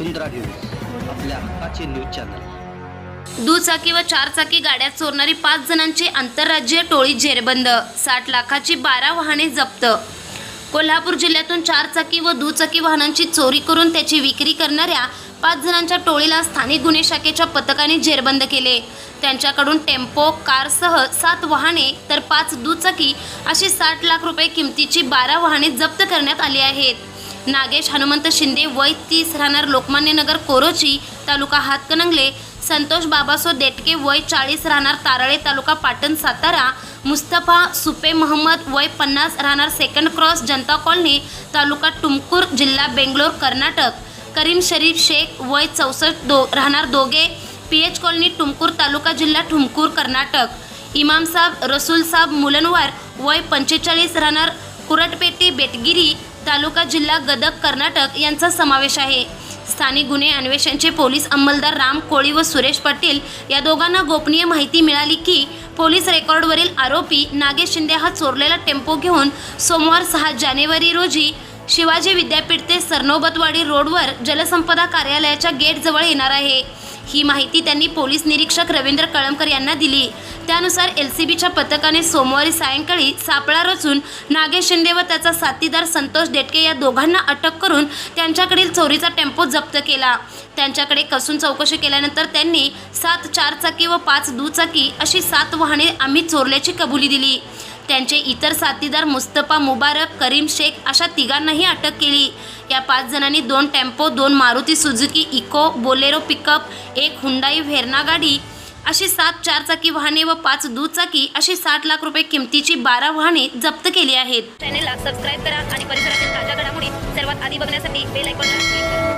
वसुंधरा news आपल्या हक्काचे news channel. दुचाकी व चारचाकी गाड्या चोरणारी पाच जणांची आंतरराज्यीय टोळी जेरबंद. साठ लाखाची बारा वाहने जप्त. कोल्हापूर जिल्ह्यातून चारचाकी व दुचाकी वाहनांची चोरी करून त्याची विक्री करणाऱ्या पाच जणांच्या टोळीला स्थानिक गुन्हे शाखेच्या पथकाने जेरबंद केले. त्यांच्याकडून टेम्पो कारसह सात वाहने तर पाच दुचाकी अशी साठ लाख रुपये किमतीची बारा वाहने जप्त करण्यात आली आहेत. नागेश हनुमंत शिंदे वय तीस राहणार लोकमान्य नगर कोरोची तालुका हातकणंगले. संतोष बाबासो देटके वय चाळीस राहणार तारळे तालुका पाटण सातारा. मुस्तफा सुपे महम्मद वय पन्नास राहणार second cross Janata colony taluka Tumkur जिल्हा बेंगलोर कर्नाटक. करीम शरीफ शेख वय चौसष्ट दो राहणार दोघे. P H colony Tumkur taluka जिल्हा ठुमकूर कर्नाटक. इमाम साहब रसूल साहब मुलनवार वय पंचेचाळीस राहणार कुरटपेटी बेटगिरी. तालुका जिल्हा गदक कर्नाटक यांचा समावेश आहे. स्थानिक गुन्हे अन्वेषणचे पोलीस अंमलदार राम कोळी व सुरेश पाटील या दोघांना गोपनीय माहिती मिळाली की पोलीस रेकॉर्डवरील आरोपी नागेश शिंदे हा चोरलेला टेम्पो घेऊन सोमवार सहा जानेवारी रोजी शिवाजी विद्यापीठ ते सरनोबतवाडी रोडवर जलसंपदा कार्यालयाच्या गेटजवळ येणार आहे. ही माहिती त्यांनी पोलीस निरीक्षक रवींद्र कळमकर यांना दिली. त्यानुसार एल सी बीच्या पथकाने सोमवारी सायंकाळी सापळा रचून नागेश शिंदे व त्याचा साथीदार संतोष देटके या दोघांना अटक करून त्यांच्याकडील चोरीचा टेम्पो जप्त केला. त्यांच्याकडे कसून चौकशी केल्यानंतर त्यांनी सात चारचाकी व पाच दुचाकी अशी सात वाहने आम्ही चोरल्याची कबुली दिली. त्यांचे इतर साथीदार मुस्तफा मुबारक करीम शेख अशा तिघांनाही अटक केली. या पाच जणांनी दोन टेम्पो दोन Maruti Suzuki Eeco Bolero pickup एक हुंडाई व्हेर्ना गाडी अशी सात चारचाकी वाहने व पाच दुचाकी अशी साठ लाख रुपये किमतीची बारा वाहने जप्त केली आहेत. चॅनेलला सबस्क्राईब करा आणि परिसरातील ताज्या घडामोडी सर्वात आधी बघण्यासाठी बेल आयकॉनला